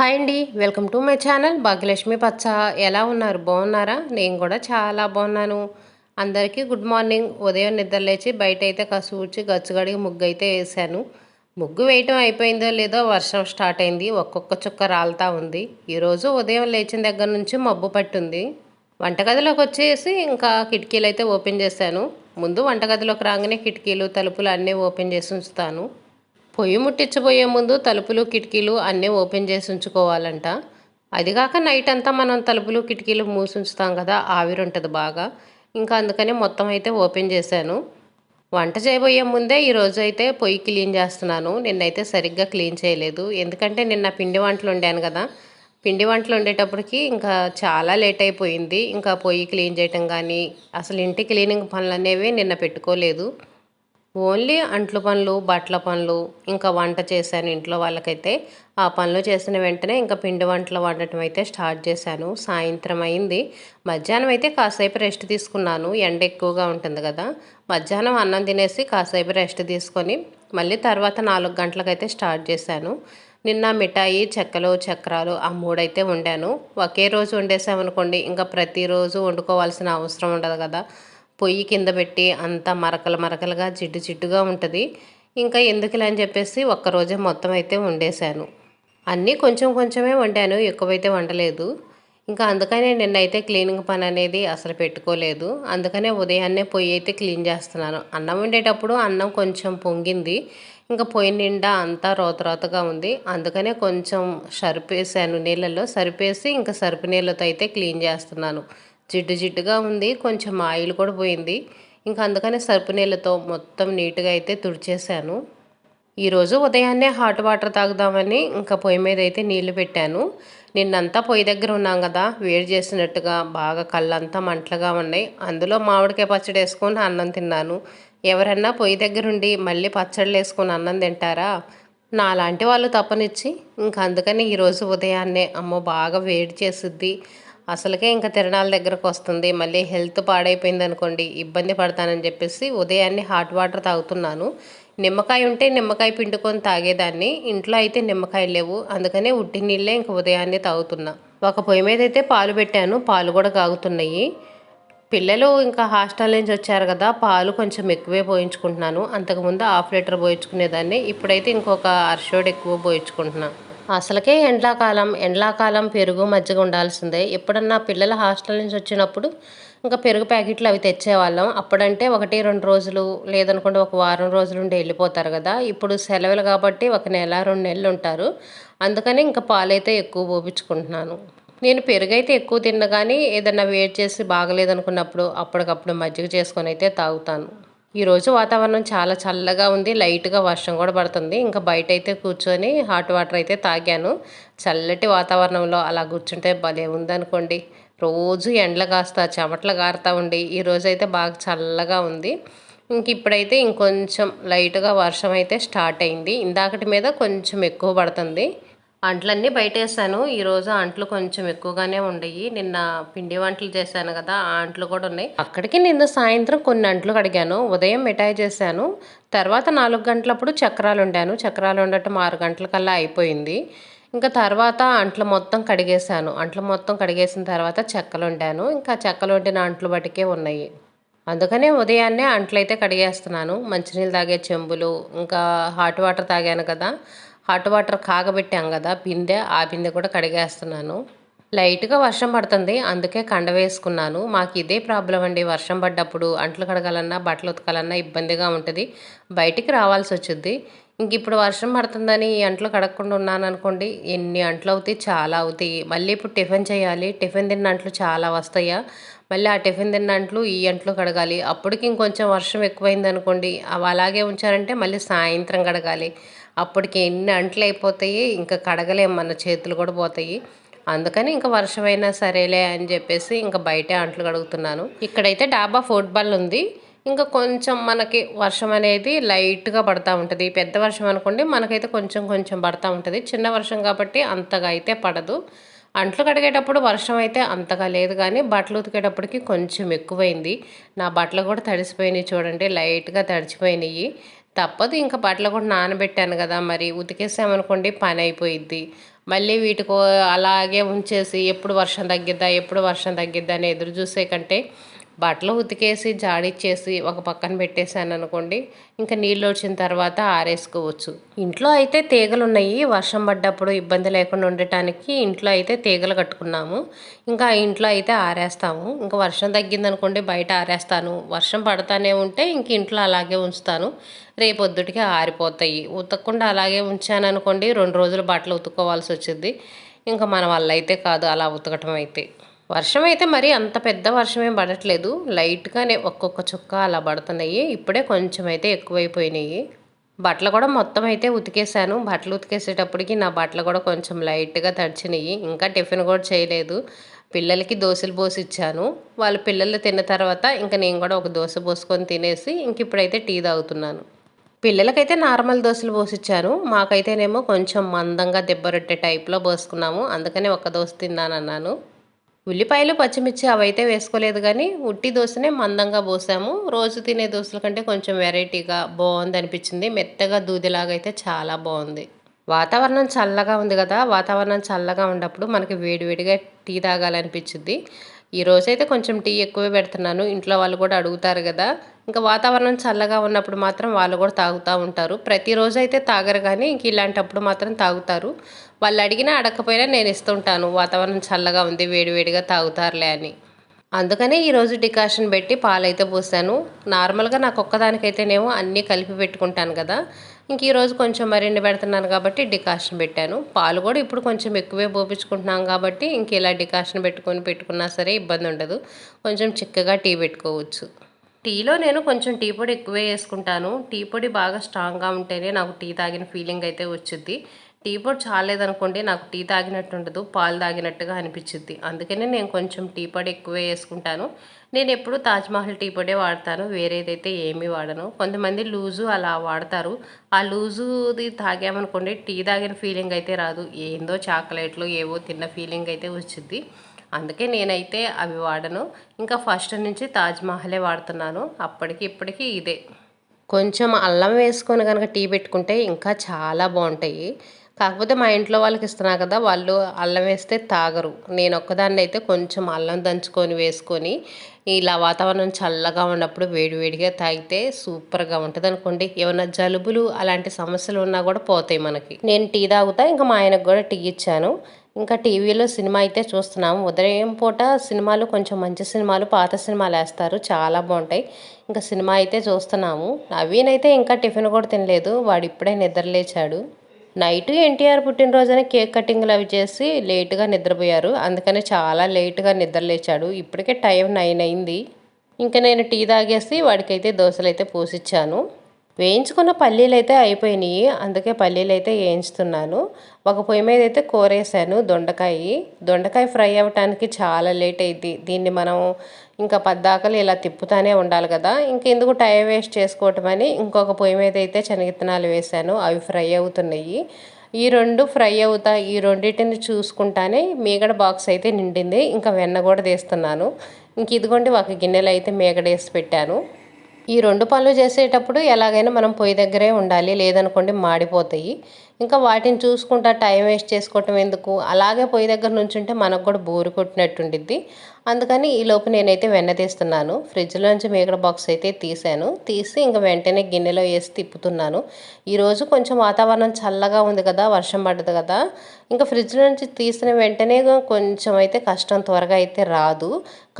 Hi అండి welcome to my channel Bhagyalakshmi పచ్చ. ఎలా ఉన్నారు? బాగున్నారా? నేను కూడా చాలా బాగున్నాను. అందరికీ గుడ్ మార్నింగ్. ఉదయం నిద్ర లేచి బయట అయితే కసూర్చి గచ్చగడిగి ముగ్గు అయితే వేసాను. ముగ్గు వేయటం అయిపోయిందో లేదో వర్షం స్టార్ట్ అయింది. ఒక్కొక్క చుక్క రాలుతా ఉంది. ఈరోజు ఉదయం లేచిన దగ్గర నుంచి మబ్బు పట్టుంది. వంటగదిలోకి వచ్చేసి ఇంకా కిటికీలు అయితే ఓపెన్ చేశాను. ముందు వంటగదిలోకి రాగానే కిటికీలు తలుపులు అన్నీ ఓపెన్ చేసి ఉంచుతాను. పొయ్యి ముట్టించబోయే ముందు తలుపులు కిటికీలు అన్నీ ఓపెన్ చేసి ఉంచుకోవాలంట. అదిగాక నైట్ అంతా మనం తలుపులు కిటికీలు మూసి ఉంచుతాం కదా ఆవిరి ఉంటుంది బాగా. ఇంకా అందుకని మొత్తం అయితే ఓపెన్ చేశాను. వంట చేయబోయే ముందే ఈరోజు అయితే పొయ్యి క్లీన్ చేస్తున్నాను. నిన్నైతే సరిగ్గా క్లీన్ చేయలేదు. ఎందుకంటే నిన్న పిండి వంటలు వండాను కదా. పిండి వంటలు వండేటప్పటికి ఇంకా చాలా లేట్ అయిపోయింది. ఇంకా పొయ్యి క్లీన్ చేయటం కానీ అసలు ఇంటి క్లీనింగ్ పనులు అనేవి నిన్న పెట్టుకోలేదు. ఓన్లీ అంట్లు పనులు బట్టల పనులు ఇంకా వంట చేశాను ఇంట్లో వాళ్ళకైతే. ఆ పనులు చేసిన వెంటనే ఇంకా పిండి వంటలు వండటం అయితే స్టార్ట్ చేశాను. సాయంత్రం అయింది. మధ్యాహ్నం అయితే కాసేపు రెస్ట్ తీసుకున్నాను. ఎండ ఎక్కువగా ఉంటుంది కదా. మధ్యాహ్నం అన్నం తినేసి కాసేపు రెస్ట్ తీసుకొని మళ్ళీ తర్వాత నాలుగు గంటలకైతే స్టార్ట్ చేశాను. నిన్న మిఠాయి చెక్కలు చక్రాలు ఆ మూడైతే వండాను. ఒకే రోజు వండేసామనుకోండి ఇంకా ప్రతిరోజు వండుకోవాల్సిన అవసరం ఉండదు కదా. పొయ్యి కింద పెట్టి అంతా మరకలు మరకలుగా జిడ్డు జిడ్డుగా ఉంటుంది. ఇంకా ఎందుకులే అని చెప్పేసి ఒక్కరోజే మొత్తం అయితే వండేశాను. అన్నీ కొంచెం కొంచెమే వండాను ఎక్కువైతే వండలేదు. ఇంకా అందుకనే నిన్నైతే క్లీనింగ్ పని అనేది అసలు పెట్టుకోలేదు. అందుకనే ఉదయాన్నే పొయ్యి అయితే క్లీన్ చేస్తున్నాను. అన్నం వండేటప్పుడు అన్నం కొంచెం పొంగింది. ఇంకా పొయ్యి నిండా అంతా రోత రోతగా ఉంది. అందుకనే కొంచెం సరిపేసాను నీళ్ళల్లో. సరిపేసి ఇంకా సరుపు నీళ్ళతో అయితే క్లీన్ చేస్తున్నాను. జిడ్డు జిడ్డుగా ఉంది కొంచెం ఆయిల్ కూడా పోయింది. ఇంకా అందుకని సరుపు నీళ్ళతో మొత్తం నీట్గా అయితే తుడిచేశాను. ఈరోజు ఉదయాన్నే హాట్ వాటర్ తాగుదామని ఇంకా పొయ్యి మీద అయితే నీళ్ళు పెట్టాను. నిన్నంతా పొయ్యి దగ్గర ఉన్నాం కదా వేడి చేసినట్టుగా బాగా కళ్ళంతా మంటలుగా ఉన్నాయి. అందులో మామిడికాయ పచ్చడి వేసుకొని అన్నం తిన్నాను. ఎవరన్నా పొయ్యి దగ్గర ఉండి మళ్ళీ పచ్చళ్ళు వేసుకొని అన్నం తింటారా? నాలాంటి వాళ్ళు తప్పనిచ్చి. ఇంకా అందుకని ఈరోజు ఉదయాన్నే అమ్మో బాగా వేడి చేసిద్ది. అసలుకే ఇంకా తిరణాల దగ్గరకు వస్తుంది. మళ్ళీ హెల్త్ పాడైపోయింది అనుకోండి ఇబ్బంది పడతానని చెప్పేసి ఉదయాన్నే హాట్ వాటర్ తాగుతున్నాను. నిమ్మకాయ ఉంటే నిమ్మకాయ పిండుకొని తాగేదాన్ని. ఇంట్లో అయితే నిమ్మకాయలు లేవు. అందుకనే ఉట్టి నీళ్ళే ఇంక ఉదయాన్నే తాగుతున్నా. ఒక పొయ్యి మీద అయితే పాలు పెట్టాను. పాలు కూడా కాగుతున్నాయి. పిల్లలు ఇంకా హాస్టల్ నుంచి వచ్చారు కదా పాలు కొంచెం ఎక్కువే పోయించుకుంటున్నాను. అంతకుముందు హాఫ్ లీటర్ పోయించుకునేదాన్ని. ఇప్పుడైతే ఇంకొక అర్షోడ్ ఎక్కువ పోయించుకుంటున్నాను అసలుకే ఎండాకాలం ఎండాకాలం పెరుగు మజ్జిగ ఉండాల్సిందే. ఎప్పుడన్నా పిల్లల హాస్టల్ నుంచి వచ్చినప్పుడు ఇంకా పెరుగు ప్యాకెట్లు అవి తెచ్చేవాళ్ళం. అప్పుడంటే ఒకటి రెండు రోజులు లేదనుకుంటే ఒక వారం రోజులు ఉండి వెళ్ళిపోతారు కదా. ఇప్పుడు సెలవులు కాబట్టి ఒక నెల రెండు నెలలు ఉంటారు. అందుకని ఇంకా పాలైతే ఎక్కువ పోపించుకుంటున్నాను నేను పెరుగు అయితే ఎక్కువ తిన్న కానీ ఏదన్నా వేడి చేసి బాగలేదనుకున్నప్పుడు అప్పటికప్పుడు మజ్జిగ చేసుకొని అయితే తాగుతాను. ఈరోజు వాతావరణం చాలా చల్లగా ఉంది లైట్గా వర్షం కూడా పడుతుంది. ఇంకా బయట అయితే కూర్చొని హాట్ వాటర్ అయితే తాగాను. చల్లటి వాతావరణంలో అలా కూర్చుంటే భలే ఉందనుకోండి. రోజు ఎండలు కాస్తా చెమటలు కారుతూ ఉండి ఈరోజు అయితే బాగా చల్లగా ఉంది. ఇంక ఇప్పుడైతే ఇంకొంచెం లైట్గా వర్షం అయితే స్టార్ట్ అయింది. ఇందాకటి మీద కొంచెం ఎక్కువ పడుతుంది. అంట్లన్నీ బయట వేసాను ఈరోజు అంట్లు కొంచెం ఎక్కువగానే ఉండయి. నిన్న పిండి వంటలు చేశాను కదా ఆ అంట్లు కూడా ఉన్నాయి. అక్కడికి నిన్న సాయంత్రం కొన్ని అంట్లు కడిగాను. ఉదయం మిఠాయి చేశాను. తర్వాత నాలుగు గంటలప్పుడు చక్రాలు వండాను. చక్రాలు ఉండటం ఆరు గంటలకల్లా అయిపోయింది. ఇంకా తర్వాత అంట్లు మొత్తం కడిగేశాను. అంట్లు మొత్తం కడిగేసిన తర్వాత చెక్కలు వండాను. ఇంకా చెక్కలు వండిన అంట్లు బట్టికే ఉన్నాయి. అందుకనే ఉదయాన్నే అంట్లయితే కడిగేస్తున్నాను. మంచినీళ్ళు తాగే చెంబులు ఇంకా హాట్ వాటర్ తాగాను కదా. హాట్ వాటర్ కాగబెట్టాం కదా బిందె ఆ బిందె కూడా కడిగేస్తున్నాను. లైట్గా వర్షం పడుతుంది అందుకే కండ వేసుకున్నాను. మాకు ఇదే ప్రాబ్లం అండి వర్షం పడ్డప్పుడు అంట్లు కడగాలన్నా బట్టలు ఉతకాలన్నా ఇబ్బందిగా ఉంటుంది. బయటికి రావాల్సి వచ్చింది. ఇంక ఇప్పుడు వర్షం పడుతుందని ఈ అంట్లు కడగకుండా ఉన్నాను అనుకోండి ఎన్ని అంట్లు అవుతాయి చాలా అవుతాయి. మళ్ళీ ఇప్పుడు టిఫిన్ చేయాలి టిఫిన్ తిన్న అంట్లు చాలా వస్తాయా? మళ్ళీ ఆ టిఫిన్ తిన్న అంట్లు ఈ అంట్లు కడగాలి. అప్పటికి ఇంకొంచెం వర్షం ఎక్కువైంది అనుకోండి అవి అలాగే ఉంచారంటే మళ్ళీ సాయంత్రం కడగాలి. అప్పటికి ఎన్ని అంట్లు అయిపోతాయి ఇంకా కడగలేము మన చేతులు కూడా పోతాయి. అందుకని ఇంకా వర్షమైనా సరేలే అని చెప్పేసి ఇంకా బయటే అంట్లు కడుగుతున్నాను. ఇక్కడైతే డాబా ఫుట్బాల్ ఉంది. ఇంకా కొంచెం మనకి వర్షం అనేది లైట్గా పడతా ఉంటుంది. పెద్ద వర్షం అనుకోండి మనకైతే కొంచెం కొంచెం పడతా ఉంటుంది. చిన్న వర్షం కాబట్టి అంతగా అయితే పడదు. అంట్లు కడిగేటప్పుడు వర్షం అయితే అంతగా లేదు కానీ బట్టలు ఉతికేటప్పటికి కొంచెం ఎక్కువైంది. నా బట్టలు కూడా తడిసిపోయినాయి చూడండి లైట్గా తడిచిపోయినాయి. తప్పదు ఇంకా బట్టలు కూడా నానబెట్టాను కదా మరి ఉతికేసామనుకోండి పని అయిపోయిద్ది. మళ్ళీ వీటికి అలాగే ఉంచేసి ఎప్పుడు వర్షం తగ్గిద్దా ఎప్పుడు వర్షం తగ్గిద్దా అని ఎదురు చూసే కంటే బట్టలు ఉతికేసి జాడిచ్చేసి ఒక పక్కన పెట్టేశాను అనుకోండి ఇంకా నీళ్ళు వచ్చిన తర్వాత ఆరేసుకోవచ్చు. ఇంట్లో అయితే తీగలు ఉన్నాయి. వర్షం పడ్డప్పుడు ఇబ్బంది లేకుండా ఉండటానికి ఇంట్లో అయితే తీగలు కట్టుకున్నాము. ఇంకా ఇంట్లో అయితే ఆరేస్తాము. ఇంకా వర్షం తగ్గిందనుకోండి బయట ఆరేస్తాను. వర్షం పడతానే ఉంటే ఇంక ఇంట్లో అలాగే ఉంచుతాను. రేపొద్దుటికి ఆరిపోతాయి. ఉతకకుండా అలాగే ఉంచాను అనుకోండి రెండు రోజులు బట్టలు ఉతుక్కోవాల్సి వచ్చింది. ఇంకా మన వల్ల అయితే కాదు అలా ఉతకటం అయితే. వర్షం అయితే మరి అంత పెద్ద వర్షం ఏం పడట్లేదు. లైట్గానే ఒక్కొక్క చుక్క అలా పడుతున్నాయి. ఇప్పుడే కొంచెం అయితే ఎక్కువైపోయినాయి. బట్టలు కూడా మొత్తం అయితే ఉతికేసాను బట్టలు ఉతికేసేటప్పటికి నా బట్టలు కూడా కొంచెం లైట్గా తడిచినాయి. ఇంకా టిఫిన్ కూడా చేయలేదు. పిల్లలకి దోశలు పోసి ఇచ్చాను వాళ్ళ పిల్లలు తిన్న తర్వాత ఇంకా నేను కూడా ఒక దోశ పోసుకొని తినేసి ఇంక ఇప్పుడైతే టీ తాగుతున్నాను. పిల్లలకైతే నార్మల్ దోశలు పోసిచ్చాను. మాకైతేనేమో కొంచెం మందంగా దెబ్బరొట్టే టైప్లో పోసుకున్నాము. అందుకనే ఒక దోశ తిన్నాను అన్నాను ఉల్లిపాయలు పచ్చిమిర్చి అవైతే వేసుకోలేదు కానీ ఉట్టి దోశనే మందంగా పోసాము. రోజు తినే దోశల కంటే కొంచెం వెరైటీగా బాగుంది అనిపించింది. మెత్తగా దూదిలాగా అయితే చాలా బాగుంది. వాతావరణం చల్లగా ఉంది కదా వాతావరణం చల్లగా ఉన్నప్పుడు మనకి వేడివేడిగా టీ తాగాలనిపించింది ఈ రోజైతే కొంచెం టీ ఎక్కువే పెడుతున్నాను. ఇంట్లో వాళ్ళు కూడా అడుగుతారు కదా. ఇంకా వాతావరణం చల్లగా ఉన్నప్పుడు మాత్రం వాళ్ళు కూడా తాగుతూ ఉంటారు. ప్రతిరోజు అయితే తాగరు కానీ ఇంక ఇలాంటప్పుడు మాత్రం తాగుతారు. వాళ్ళు అడిగినా అడగకపోయినా నేను ఇస్తుంటాను. వాతావరణం చల్లగా ఉంది వేడివేడిగా తాగుతారులే అని. అందుకనే ఈరోజు డికాషన్ పెట్టి పాలైతే పోసాను. నార్మల్గా నాకు ఒక్కదానికైతేనేమో అన్నీ కలిపి పెట్టుకుంటాను కదా. ఇంక ఈరోజు కొంచెం మరిన్ని పెడుతున్నాను కాబట్టి డికాషన్ పెట్టాను. పాలు కూడా ఇప్పుడు కొంచెం ఎక్కువే పోపించుకుంటున్నాం కాబట్టి ఇంక ఇలా డికాషన్ పెట్టుకొని పెట్టుకున్నా సరే ఇబ్బంది ఉండదు. కొంచెం చిక్కగా టీ పెట్టుకోవచ్చు. టీలో నేను కొంచెం టీ పొడి ఎక్కువే వేసుకుంటాను. టీ పొడి బాగా స్ట్రాంగ్గా ఉంటేనే నాకు టీ తాగిన ఫీలింగ్ అయితే వచ్చింది టీ పొడి చాలేదనుకోండి నాకు టీ తాగినట్టు ఉండదు పాలు తాగినట్టుగా అనిపించింది అందుకనే నేను కొంచెం టీ పొడి ఎక్కువే వేసుకుంటాను. నేను ఎప్పుడు తాజ్మహల్ టీ పొడే వాడతాను వేరేదైతే ఏమీ వాడను. కొంతమంది లూజు అలా వాడతారు. ఆ లూజుది తాగామనుకోండి టీ తాగిన ఫీలింగ్ అయితే రాదు. ఏందో చాక్లెట్లు ఏవో తిన్న ఫీలింగ్ అయితే వచ్చింది అందుకే నేనైతే అవి వాడను. ఇంకా ఫస్ట్ నుంచి తాజ్మహలే వాడుతున్నాను. అప్పటికి ఇప్పటికీ ఇదే. కొంచెం అల్లం వేసుకొని కనుక టీ పెట్టుకుంటే ఇంకా చాలా బాగుంటాయి. కాకపోతే మా ఇంట్లో వాళ్ళకి ఇస్తున్నా కదా వాళ్ళు అల్లం వేస్తే తాగరు. నేను ఒక్కదాన్ని అయితే కొంచెం అల్లం దంచుకొని వేసుకొని ఇలా వాతావరణం చల్లగా ఉన్నప్పుడు వేడివేడిగా తాగితే సూపర్గా ఉంటుంది అనుకోండి. ఏమైనా జలుబులు అలాంటి సమస్యలు ఉన్నా కూడా పోతాయి మనకి. నేను టీ తాగుతా ఇంకా మా ఆయనకు కూడా టీ ఇచ్చాను. ఇంకా టీవీలో సినిమా అయితే చూస్తున్నాము ఉదయం పూట సినిమాలు కొంచెం మంచి సినిమాలు పాత సినిమాలు వేస్తారు. చాలా బాగుంటాయి. ఇంకా సినిమా అయితే చూస్తున్నాము. నవీన్ ఇంకా టిఫిన్ కూడా తినలేదు. వాడు ఇప్పుడే నిద్రలేచాడు. నైట్ ఎన్టీఆర్ పుట్టినరోజునే కేక్ కటింగ్లు అవి చేసి లేటుగా నిద్రపోయారు. అందుకనే చాలా లేటుగా నిద్ర లేచాడు. ఇప్పటికే టైం నైన్ అయింది. ఇంకా నేను టీ తాగేసి వాడికైతే దోశలు అయితే పోసిచ్చాను. వేయించుకున్న పల్లీలు అయితే అయిపోయినాయి. అందుకే పల్లీలు అయితే వేయించుతున్నాను. ఒక పొయ్యి మీద అయితే కూర వేసాను దొండకాయ. దొండకాయ ఫ్రై అవ్వటానికి చాలా లేట్ అయింది దీన్ని మనం ఇంకా పద్దాకలు ఇలా తిప్పుతానే ఉండాలి కదా. ఇంకెందుకు టైం వేస్ట్ చేసుకోవటం అని ఇంకొక పొయ్యి మీద అయితే శనగిత్తనాలు వేసాను అవి ఫ్రై అవుతున్నాయి. ఈ రెండు ఫ్రై అవుతా ఈ రెండింటిని చూసుకుంటానే మీగడ బాక్స్ అయితే నిండింది. ఇంకా వెన్న కూడా తీస్తున్నాను. ఇంక ఇదిగోండి ఒక గిన్నెలు అయితే మీగడ వేసి పెట్టాను. ఈ రెండు పనులు చేసేటప్పుడు ఎలాగైనా మనం పొయ్యి దగ్గరే ఉండాలి. లేదనుకోండి మాడిపోతాయి. ఇంకా వాటిని చూసుకుంటా టైం వేస్ట్ చేసుకోవటం ఎందుకు? అలాగే పొయ్యి దగ్గర నుంచుంటే మనకు కూడా బోరు కొట్టినట్టుండిద్ది అందుకని ఈ లోపు నేనైతే వెన్న తీస్తున్నాను. ఫ్రిడ్జ్లోంచి మేకడ బాక్స్ అయితే తీసాను తీసి ఇంకా వెంటనే గిన్నెలో వేసి తిప్పుతున్నాను. ఈరోజు కొంచెం వాతావరణం చల్లగా ఉంది కదా వర్షం పడ్డది కదా. ఇంకా ఫ్రిడ్జ్ నుంచి తీసిన వెంటనే కొంచెం అయితే కష్టం త్వరగా అయితే రాదు.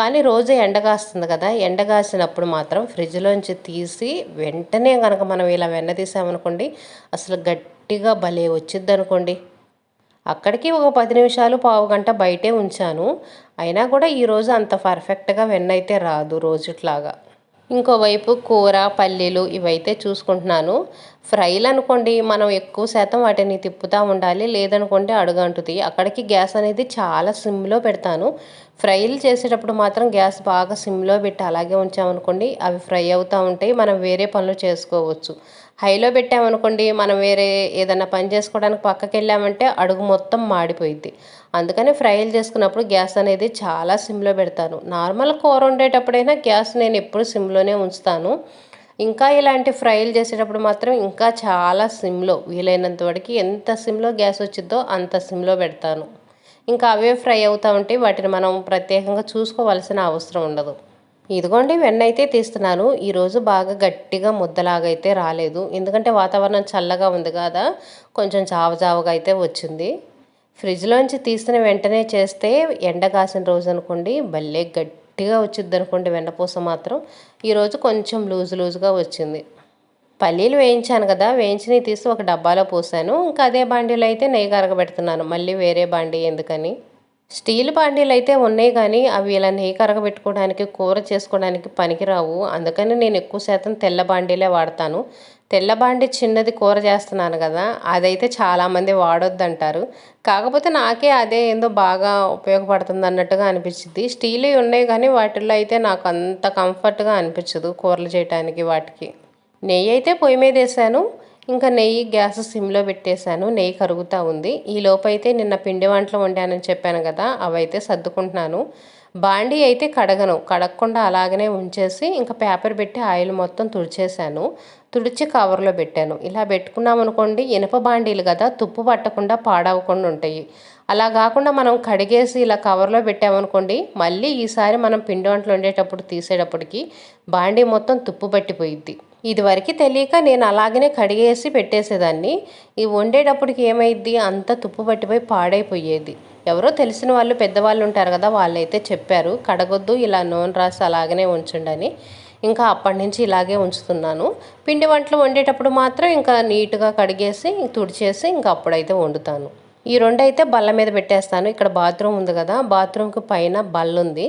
కానీ రోజు ఎండగాస్తుంది కదా ఎండగాసినప్పుడు మాత్రం ఫ్రిడ్జ్లోంచి తీసి వెంటనే కనుక మనం ఇలా వెన్న తీసామనుకోండి అసలు గట్టిగా భలే వచ్చిద్ది అనుకోండి. అక్కడికి ఒక పది నిమిషాలు పావు గంట బయటే ఉంచాను. అయినా కూడా ఈరోజు అంత పర్ఫెక్ట్గా వెన్న అయితే రాదు రోజుట్లాగా. ఇంకోవైపు కూర పల్లీలు ఇవైతే చూసుకుంటున్నాను. ఫ్రైలు అనుకోండి మనం ఎక్కువ శాతం వాటిని తిప్పుతూ ఉండాలి లేదనుకోండి అడుగంటుంది. అక్కడికి గ్యాస్ అనేది చాలా సిమ్లో పెడతాను. ఫ్రైలు చేసేటప్పుడు మాత్రం గ్యాస్ బాగా సిమ్లో పెట్టి అలాగే ఉంచామనుకోండి అవి ఫ్రై అవుతూ ఉంటాయి. మనం వేరే పనులు చేసుకోవచ్చు. హైలో పెట్టామనుకోండి మనం వేరే ఏదైనా పని చేసుకోవడానికి పక్కకి వెళ్ళామంటే అడుగు మొత్తం మాడిపోయింది అందుకని ఫ్రైలు చేసుకున్నప్పుడు గ్యాస్ అనేది చాలా సిమ్లో పెడతాను. నార్మల్ కూర వండేటప్పుడైనా గ్యాస్ నేను ఎప్పుడు సిమ్లోనే ఉంచుతాను. ఇంకా ఇలాంటి ఫ్రైలు చేసేటప్పుడు మాత్రం ఇంకా చాలా సిమ్లో వీలైనంత వరకు ఎంత సిమ్లో గ్యాస్ వచ్చిద్దో అంత సిమ్లో పెడతాను. ఇంకా అవే ఫ్రై అవుతూ ఉంటే వాటిని మనం ప్రత్యేకంగా చూసుకోవాల్సిన అవసరం ఉండదు. ఇదిగోండి వెన్న అయితే తీస్తున్నాను ఈరోజు బాగా గట్టిగా ముద్దలాగైతే రాలేదు. ఎందుకంటే వాతావరణం చల్లగా ఉంది కదా కొంచెం జావజావగా అయితే వచ్చింది. ఫ్రిడ్జ్లోంచి తీసిన వెంటనే చేస్తే ఎండ కాసిన రోజు అనుకోండి భలే గట్టి గట్టిగా వచ్చింది అనుకోండి వెన్నపూస మాత్రం. ఈరోజు కొంచెం లూజు లూజుగా వచ్చింది. పల్లీలు వేయించాను కదా వేయించినవి తీసి ఒక డబ్బాలో పోసాను. ఇంకా అదే బాండీలో అయితే నెయ్యి కరగబెడుతున్నాను. మళ్ళీ వేరే బాండీ ఎందుకని? స్టీల్ బాండీలు అయితే ఉన్నాయి కానీ అవి ఇలా నెయ్యి కరగబెట్టుకోవడానికి కూర చేసుకోవడానికి పనికిరావు. అందుకని నేను ఎక్కువ శాతం తెల్ల బాండీలే వాడతాను. తెల్లబాండి చిన్నది కూర చేస్తున్నాను కదా అదైతే చాలామంది వాడొద్దంటారు. కాకపోతే నాకే అదే ఏందో బాగా ఉపయోగపడుతుంది అన్నట్టుగా అనిపించింది స్టీల్ ఉన్నాయి కానీ వాటిల్లో అయితే నాకు అంత కంఫర్ట్గా అనిపించదు కూరలు చేయడానికి వాటికి. నెయ్యి అయితే పొయ్యి మీద వేసాను ఇంకా నెయ్యి గ్యాస్ సిమ్లో పెట్టేశాను నెయ్యి కరుగుతూ ఉంది. ఈ లోపైతే నిన్న పిండి వంటలు వండానని చెప్పాను కదా అవైతే సర్దుకుంటున్నాను. బాండీ అయితే కడగను. కడగకుండా అలాగనే ఉంచేసి ఇంకా పేపర్ పెట్టి ఆయిల్ మొత్తం తుడిచేశాను. తుడిచి కవర్లో పెట్టాను. ఇలా పెట్టుకున్నాం అనుకోండి ఇనప బాండీలు కదా తుప్పు పట్టకుండా పాడవకుండా ఉంటాయి. అలా కాకుండా మనం కడిగేసి ఇలా కవర్లో పెట్టామనుకోండి మళ్ళీ ఈసారి మనం పిండి వంటలు వండేటప్పుడు తీసేటప్పటికి బాండీ మొత్తం తుప్పు పట్టిపోయిద్ది. ఇదివరకు తెలియక నేను అలాగనే కడిగేసి పెట్టేసేదాన్ని. ఈ వండేటప్పటికి ఏమైద్ది? అంత తుప్పు పట్టిపోయి పాడైపోయేది. ఎవరో తెలిసిన వాళ్ళు పెద్దవాళ్ళు ఉంటారు కదా వాళ్ళైతే చెప్పారు కడగొద్దు ఇలా నూనె రాసి అలాగనే ఉంచండి ఇంకా అప్పటి నుంచి ఇలాగే ఉంచుతున్నాను. పిండి వంటలు వండేటప్పుడు మాత్రం ఇంకా నీట్గా కడిగేసి తుడిచేసి ఇంకా అప్పుడైతే వండుతాను. ఈ రెండు అయితే బల్ల మీద పెట్టేస్తాను. ఇక్కడ బాత్రూమ్ ఉంది కదా బాత్రూమ్కి పైన బల్ల ఉంది.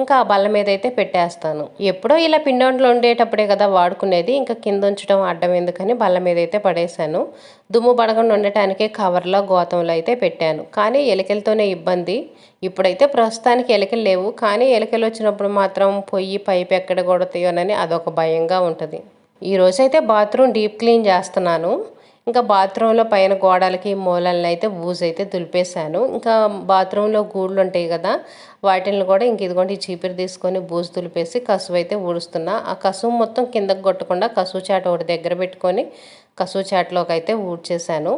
ఇంకా ఆ బల్ల మీద అయితే పెట్టేస్తాను. ఎప్పుడో ఇలా పిండి ఉండేటప్పుడే కదా వాడుకునేది. ఇంకా కింద ఉంచడం అడ్డం ఎందుకని బల్ల మీద అయితే పడేశాను. దుమ్ము పడకుండా ఉండటానికి కవర్లో గోతంలో అయితే పెట్టాను. కానీ ఎలికలతోనే ఇబ్బంది. ఇప్పుడైతే ప్రస్తుతానికి ఎలికలు లేవు. కానీ ఎలికలు వచ్చినప్పుడు మాత్రం పొయ్యి పైపు ఎక్కడ కొడతాయోనని అదొక భయంగా ఉంటుంది. ఈరోజైతే బాత్రూమ్ డీప్ క్లీన్ చేస్తున్నాను. ఇంకా బాత్రూంలో పైన గోడలకి మూలలను అయితే బూజు అయితే దులిపేశాను. ఇంకా బాత్రూంలో గూళ్ళు ఉంటాయి కదా వాటిని కూడా ఇంక ఇదిగోండి చీపిరి తీసుకొని బూజు దులిపేసి కసువు అయితే ఊడుస్తున్నా. ఆ కసువు మొత్తం కిందకు కొట్టకుండా కసువు చాట ఒకటి దగ్గర పెట్టుకొని కసువు చాటలోకి అయితే ఊడ్చేశాను.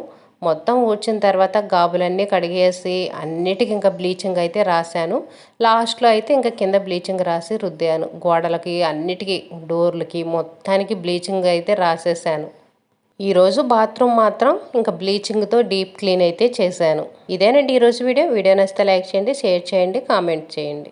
మొత్తం ఊడ్చిన తర్వాత గాబులన్నీ కడిగేసి అన్నిటికి ఇంకా బ్లీచింగ్ అయితే రాశాను. లాస్ట్లో అయితే ఇంకా కింద బ్లీచింగ్ రాసి రుద్దాను. గోడలకి అన్నిటికీ డోర్లకి మొత్తానికి బ్లీచింగ్ అయితే రాసేసాను ఈరోజు బాత్రూమ్ మాత్రం ఇంకా బ్లీచింగ్తో డీప్ క్లీన్ అయితే చేశాను. ఇదేనండి ఈరోజు వీడియో. వీడియో నచ్చితే లైక్ చేయండి షేర్ చేయండి కామెంట్ చేయండి.